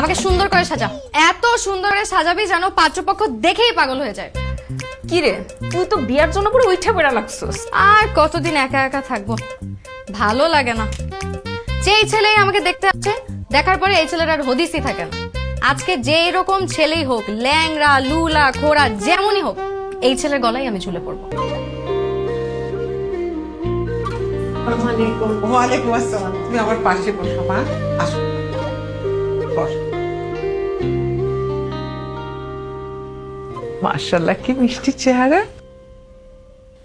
আমাকে সুন্দর করে সাজা। এত সুন্দর করে সাজাবি যেন পাত্রপক্ষ দেখেই পাগল হয়ে যায়। কি রে তুই তো বিয়ার জন্য পুরো উঠে বেড়া লাগছস। আর কতদিন একা একা থাকব? ভালো লাগে না। যেই ছেলেই আমাকে দেখতে আসছে দেখার পরে এই ছেলের আর হদিসই থাকে না। আজকে যেই রকম ছেলেই হোক ল্যাংরা লুলা খোড়া যেমনই হোক এই ছেলের গলায় আমি ঝুলে পড়ব। ওয়ালাইকুম আসসালাম। তুমি আমার পাশে বসো মা। আসো। বস। মার্শাল্লাহ কি মিষ্টি চেহারা।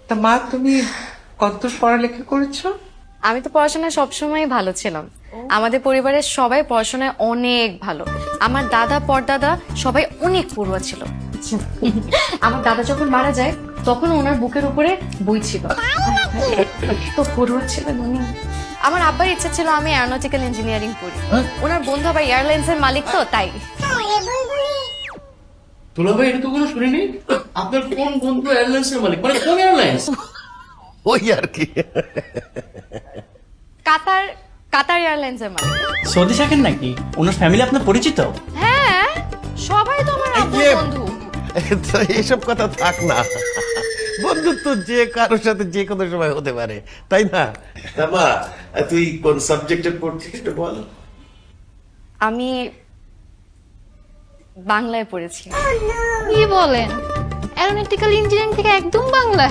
তা মা তুমি কতদূর পড়ালেখা করেছ? আমি তো পড়াশোনায় সবসময় ভালো ছিলাম। আমাদের পরিবারের সবাই পড়াশোনায় অনেক ভালো। আমার দাদা পরদাদা সবাই অনেক পড়ুয়া ছিল। আমার দাদা যখন মারা যায় তখন ওনার বুকের উপরে বই ছিল। তো পড়ুয়া ছিলেন উনি। আমার আব্বার ইচ্ছা ছিল আমি অ্যারোনটিক্যাল ইঞ্জিনিয়ারিং পড়ি ওনার বন্ধু আবার এয়ারলাইন্স এর মালিক তো তাই। তোলা ভাই এটা তো কোনো শুনিনি আপনার কোন বন্ধু এয়ারলাইন্সের মালিক? মানে কোন এয়ারলাইন্স ওই আর কি। কাতার কাতার এয়ারলাইন্স এর মালিক। সৌদি শাকের নাকি? ওনার ফ্যামিলি আপনার পরিচিত? হ্যাঁ সবাই তো আমার ইয়ে। বন্ধু। তো এইসব কথা থাক না। বন্ধুত্ব যে কারোর সাথে যে কোনো সময় হতে পারে তাই না? মা তুই কোন সাবজেক্টে পড়ছিস একটু বল। আমি বাংলায় পড়েছি। কি বলেন? অ্যারোনটিক্যাল ইঞ্জিনিয়ারিং থেকে একদম বাংলা।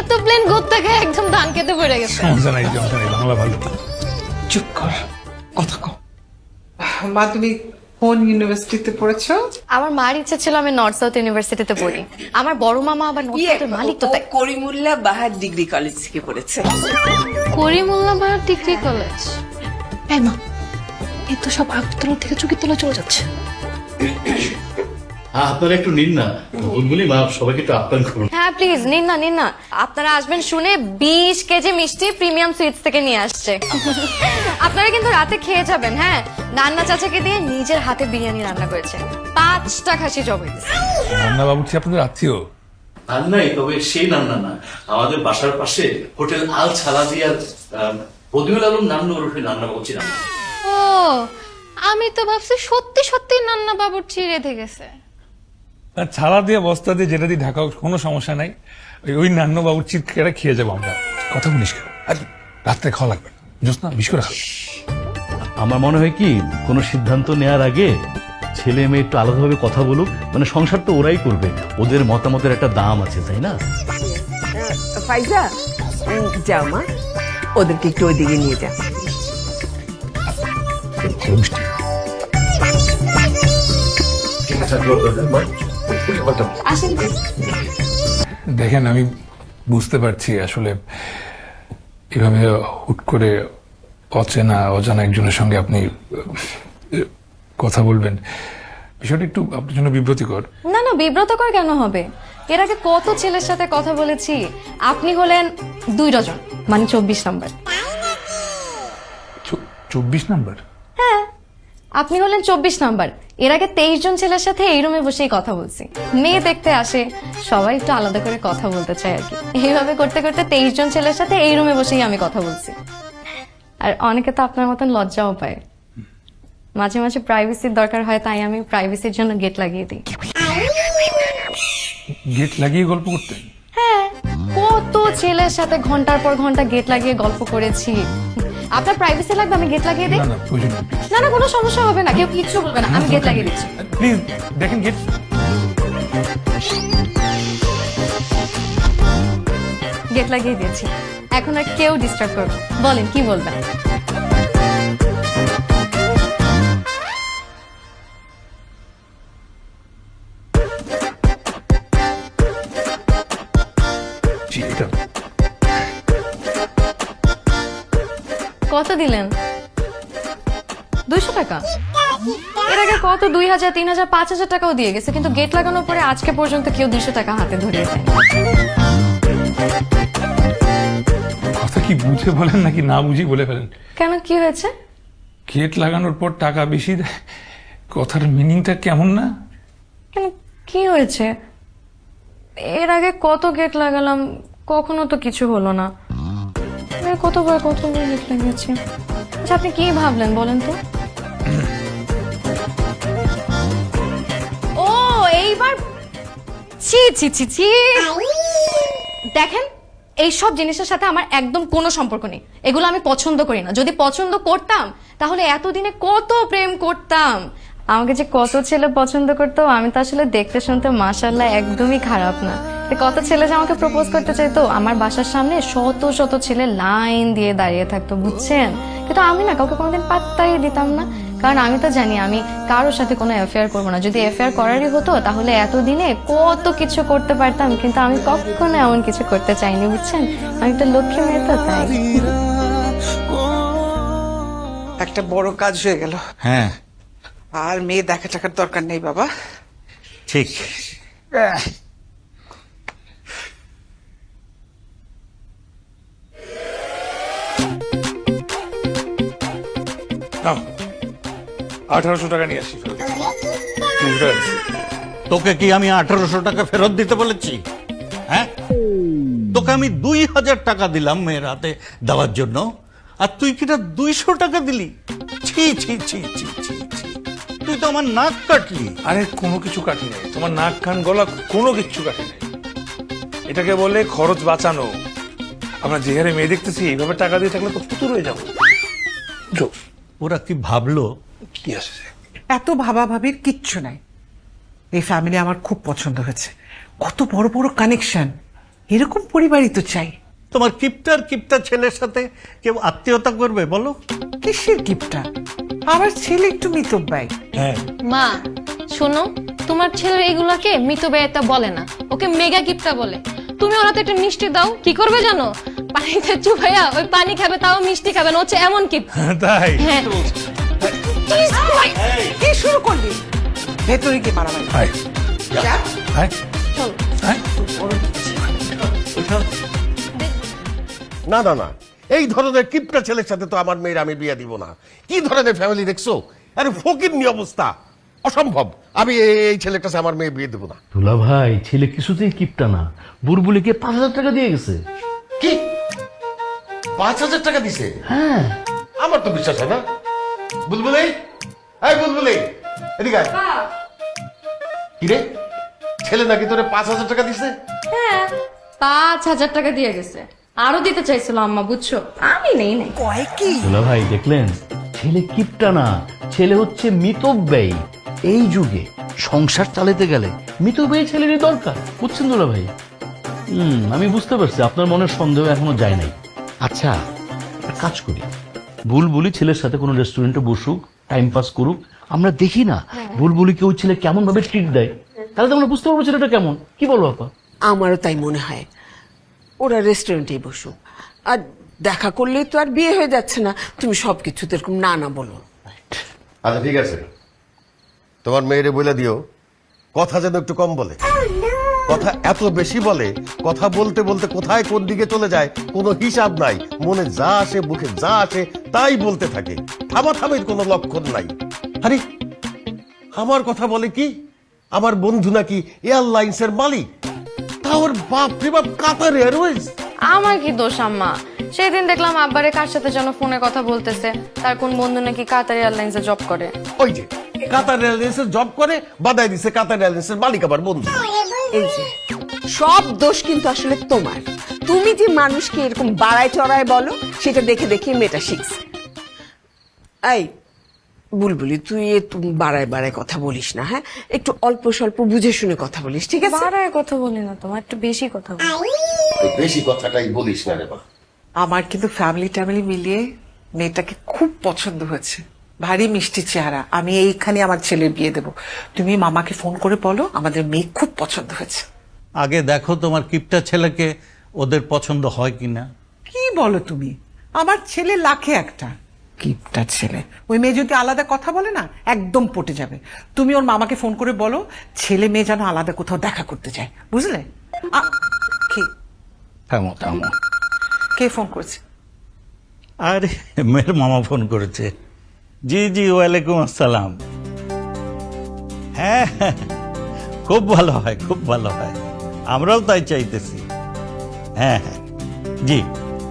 এত প্লেন গোত্তা খায় একদম ধান খেতে পড়ে গেছে। সমস্যা নাই সমস্যা নাই বাংলা ভালো। চুপ কর কথা কম মা তুমি কোন ইউনিভার্সিটিতে পড়েছো? আমার মার ইচ্ছা ছিল আমি নর্থ সাউথ ইউনিভার্সিটিতে পড়ি। আমার বড় মামা আবার নর্থ সাউথের মালিক তো তাই করিমুল্লাহ বাহার ডিগ্রি কলেজ থেকে পড়েছে। করিমুল্লাহ বাহার ডিগ্রি কলেজ এই মা এ তো সব আগতলা থেকে চুকির তলা চলে যাচ্ছে। আপনারা একটু নিন না। বুলবুলি মা সবাইকে একটু আপ্যায়ন করুন। হ্যাঁ প্লিজ নিন না নিন না। আপনারা আসবেন শুনে বিশ কেজি মিষ্টি প্রিমিয়াম সুইটস থেকে নিয়ে আসছে। আপনারা কিন্তু রাতে খেয়ে যাবেন হ্যাঁ? নান্না চাচাকে দিয়ে নিজের হাতে বিরিয়ানি রান্না করেছে। পাঁচটা খাসি রান্না বাবুর্চি আপনাদের আত্মীয়? আর নাই তবে সেই নান্না না। আমাদের বাসার পাশে হোটেল আল ছালাদিয়ার বদিউল আলম নান্ন ওরফে নান্না বলছি রান্না ও আমি তো ভাবছি সত্যি সত্যি নান্না বাবুর চিড়ে রেধে গেছে। আর ছাড়া দিয়ে বস্তা দিয়ে যেটা দিয়ে ঢাকা কোনো সমস্যা নাই। ওই ওই নান্ন বাবুর্চি কেটে খেয়ে যাব আমরা। কথা বলিস কেন? আর রাত্রে খাওয়া লাগবে না। জোৎস্না বিশ করে খাবে। আমার মনে হয় কি কোনো সিদ্ধান্ত নেওয়ার আগে ছেলে মেয়ে একটু আলাদাভাবে কথা বলুক। মানে সংসার তো ওরাই করবে। ওদের মতামতের একটা দাম আছে তাই না? ফাইজা যাও মা। ওদেরকে একটু ওইদিকে নিয়ে যা। মিষ্টি। দেখেন আমি বুঝতে পারছি আসলে এভাবে হুট করে অচেনা অজানা একজনের সঙ্গে আপনি কথা বলবেন। বিষয়টা একটু আপনার জন্য বিব্রতিকর। না না বিব্রতকর কেন হবে? এর আগে কত ছেলের সাথে কথা বলেছি। আপনি হলেন দুই ডজন মানে চব্বিশ নাম্বার। চব্বিশ নাম্বার? হ্যাঁ আপনি হলেন চব্বিশ নাম্বার। এর আগে তেইশ জন ছেলের সাথে এই রুমে বসেই কথা বলছি। মেয়ে দেখতে আসে সবাই একটু আলাদা করে কথা বলতে চায় আর কি। এইভাবে করতে করতে তেইশ জন ছেলের সাথে এই রুমে বসেই আমি কথা বলছি। আর অনেকে তো আপনার মতন লজ্জাও পায়। মাঝে মাঝে প্রাইভেসির দরকার হয় তাই আমি প্রাইভেসির জন্য গেট লাগিয়ে দিই। গেট লাগিয়ে গল্প করতেন হ্যাঁ কত ছেলের সাথে ঘণ্টার পর ঘণ্টা গেট লাগিয়ে গল্প করেছি। আপনার প্রাইভেসি লাগবে আমি গেট লাগিয়ে দিই? না না প্রয়োজন নেই না না কোনো সমস্যা হবে না কেউ কিচ্ছু বলবে না আমি গেট লাগিয়ে দিচ্ছি। প্লিজ দেখেন গেট গেট লাগিয়ে দিয়েছি। এখন আর কেউ ডিস্টার্ব করবে বলেন কি বলবেন? কত দিলেন? দুইশো টাকা? এর আগে কত? দুই হাজার তিন হাজার পাঁচ হাজার টাকাও দিয়ে গেছে কিন্তু গেট লাগানোর পরে আজকে পর্যন্ত কেউ দুইশো টাকা হাতে ধরিয়ে দেয় কথা কি বুঝে বলেন নাকি না বুঝি বলে ফেলেন? কেন কি হয়েছে? গেট লাগানোর পর টাকা বেশি দেয় কথার মিনিংটা কেমন না? কেন কি হয়েছে? এর আগে কত গেট লাগালাম কখনো তো কিছু হলো না। আপনার কতবার কতগুলো হিট লেগেছে আচ্ছা আপনি কি ভাবলেন বলেন তো? ও, এইবার ছি ছি ছি ছি। দেখেন, এইসব জিনিসের সাথে আমার একদম কোনো সম্পর্ক নেই। এগুলো আমি পছন্দ করি না। যদি পছন্দ করতাম, তাহলে এতদিনে কত প্রেম করতাম। আমাকে যে কত ছেলে পছন্দ করতো, আমি তো আসলে দেখতে শুনতে মাসাল্লাহ একদমই খারাপ না। কত ছেলে যে আমাকে প্রপোজ করতে চাইতো আমার বাসার সামনে শত শত ছেলে লাইন দিয়ে দাঁড়িয়ে থাকতো বুঝছেন? কিন্তু আমি না কাউকে কোনোদিন পাত্তাই দিতাম না। কারণ আমি তো জানি আমি কারোর সাথে কোনো অ্যাফেয়ার করব না। যদি অ্যাফেয়ার করারই হতো তাহলে এতদিনে কত কিছু করতে পারতাম কিন্তু আমি কখনো এমন কিছু করতে চাইনি বুঝছেন? আমি তো লক্ষ্মী মেয়ে তো তাই। একটা বড় কাজ হয়ে গেল। হ্যাঁ। আর মেয়ে দেখা টাকার দরকার নেই বাবা। ঠিক। আঠারোশো টাকা নিয়ে আসি ফেরত দিচ্ছি। তিনশো টাকা দিচ্ছি। তোকে কি আমি আঠারোশো টাকা ফেরত দিতে বলেছি হ্যাঁ তোকে আমি দুই হাজার টাকা দিলাম মেয়ের হাতে দেওয়ার জন্য আর তুই কিনা দুইশো টাকা দিলি ছি ছি ছি ছি ছি ছি। তুই তো আমার নাক কাটলি আরে কোনো কিছু কাটি নেই তোমার নাক কান গলা কোনো কিচ্ছু কাটি নেই এটাকে বলে খরচ বাঁচানো আমরা যে হারে মেয়ে দেখতেছি এইভাবে টাকা দিয়ে থাকলে তো ফুতুর হয়ে যাব? ওরা কি ভাবলো কি আসছে এত ভাবাভাবির কিচ্ছু নাই। এই ফ্যামিলি আমার খুব পছন্দ হয়েছে। কত বড় বড় কানেকশন এরকম পরিবারই তো চাই। তোমার কিপটার কিপটা ছেলের সাথে কেউ আত্মীয়তা করবে বলো। কিসের গিফটটা আমার ছেলে একটু মিতব্যয়। হ্যাঁ। মা শোনো তোমার ছেলে এগুলাকে মৃত ব্যয়তা বলে না। ওকে মেগা গিফটটা বলে। তুমি ওরাতে একটা মিষ্টি দাও কি করবে জানো? পানিতে চুপাইয়া ওই পানি খাবে তাও মিষ্টি খাবে না হচ্ছে এমন কি তাই। হ্যাঁ। শুরু করবি ভেতরে কি মারামারি হাই হাই হাই না না না। এই ধরনের কিপটা ছেলের সাথে তো আমার মেয়ের আমি বিয়ে দিব না। কি ধরনের ফ্যামিলি দেখছ? আরে ফকির নি অবস্থা। অসম্ভব। আমি এই এই ছেলের কাছে আমার মেয়ে বিয়ে দেবো না। দুলা ভাই ছেলে কিছুতেই কিপটা না। বুলবুলিকে পাঁচ হাজার টাকা দিয়ে গেছে। কি? পাঁচ হাজার টাকা দিছে? হ্যাঁ। আমার তো বিশ্বাস হয় না। বুলবুলি? এই বুলবুলি এদিকে আয়। কি রে ছেলে নাকি তোরে পাঁচ হাজার টাকা দিছে? হ্যাঁ পাঁচ হাজার টাকা দিয়ে গেছে। আরও দিতে চাইছিল আম্মা বুঝছ? আমি নেই নাই। দুলা ভাই দেখলেন? ছেলে কিপটা না ছেলে হচ্ছে মিতব্যয়ী। এই যুগে সংসার চালাতে গেলে মিতব্যয়ী ছেলেরই দরকার বুঝছেন দুলা ভাই? হুম আমি বুঝতে পারছি আপনার মনের সন্দেহ এখনও যায় নাই। আচ্ছা কাজ করি। বুলবুলি ছেলের সাথে কোনো রেস্টুরেন্টে বসুক টাইম পাস করুক আমরা দেখি না। বুলবুলিকে ওই ছেলে কেমন ভাবে ট্রিট দেয়? তাহলে তো আমরা বুঝতে পারব ছেলেটা কেমন। কি বলো আপা? আমারও তাই মনে হয়। ওরা রেস্টুরেন্টেই বসুক। আর দেখা করলেই তো আর বিয়ে হয়ে যাচ্ছে না। তুমি সব কিছু এরকম না না বলো। আচ্ছা ঠিক আছে। তোমার মেয়েরে বলে দিও কথা যেন একটু কম বলে। কথা এত বেশি বলে কথা বলতে বলতে কোথায় কোন দিকে চলে যায় কোনো হিসাব নাই। মনে যা আসে মুখে যা আসে তাই বলতে থাকে। থামাথামির কোনো লক্ষণ নাই। আরে আমার কথা বলে কি? আমার বন্ধু নাকি এয়ারলাইন্সের মালিক? তা ওর বাপ রে বাপ কাতার এয়ারওয়েজ। আমার কি দোষ আম্মা? সেদিন দেখলাম আব্বারে কার সাথে যেন ফোনে কথা বলতেছে। তার কোন বন্ধু নাকি কাতার এয়ারলাইন্সে জব করে। ওই যে কাতার এয়ারলাইন্সের জব করে বাদাই দিছে কাতার এয়ারলাইন্সের মালিক আমার বন্ধু। এই যে সব দোষ কিন্তু আসলে তোমার। তুমি যে মানুষকে এরকম বাড়ায় চড়ায় বলো সেটা দেখে দেখে মেয়েটা শিখছে। এই বুলবুলি তুই একটু বাড়ায় বাড়ায় কথা বলিস না হ্যাঁ? একটু অল্প স্বল্প বুঝে শুনে কথা বলিস ঠিক আছে? বাড়ায় কথা বলি না তোমার একটু বেশি কথা বলি। বেশি কথাটাই বলিস না রে মা। আমার কিন্তু ফ্যামিলি ট্যামিলি মিলিয়ে মেয়েটাকে খুব পছন্দ হয়েছে। ভারী মিষ্টি চেহারা আমি এইখানে আমার ছেলের বিয়ে দেব। তুমি মামাকে ফোন করে বলো আমাদের মেয়ে খুব পছন্দ হয়েছে। আগে দেখো তোমার কিপটা ছেলেকে ওদের পছন্দ হয় কিনা। কি বলো তুমি? আমার ছেলে লাখে একটা। কিপটা ছেলে। ওই মেয়ে যদি আলাদা কথা বলে না একদম পটে যাবে। তুমি ওর মামাকে ফোন করে বলো ছেলে মেয়ে যেন আলাদা কোথাও দেখা করতে চায়। বুঝলে? আ- কে? থামো থামো। কে ফোন করেছে? আরে মেয়ের মামা ফোন করেছে। জি জি ওয়ালাইকুম আসসালাম। হ্যাঁ হ্যাঁ, খুব ভালো হয় খুব ভালো হয়। আমরাও তাই চাইতেছি। হ্যাঁ হ্যাঁ জি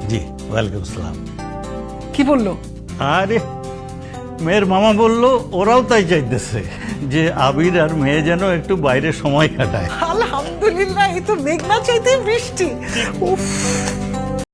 জি ওয়ালাইকুম আসসালাম। কি বলল? আরে, মেয়ের মামা বলল, ওরাও তাই চাইতেছে যে আবির আর মেয়ে যেন একটু বাইরে সময় কাটায়। আলহামদুলিল্লাহ, এই তো মেঘনা চাইতে বৃষ্টি। উফ।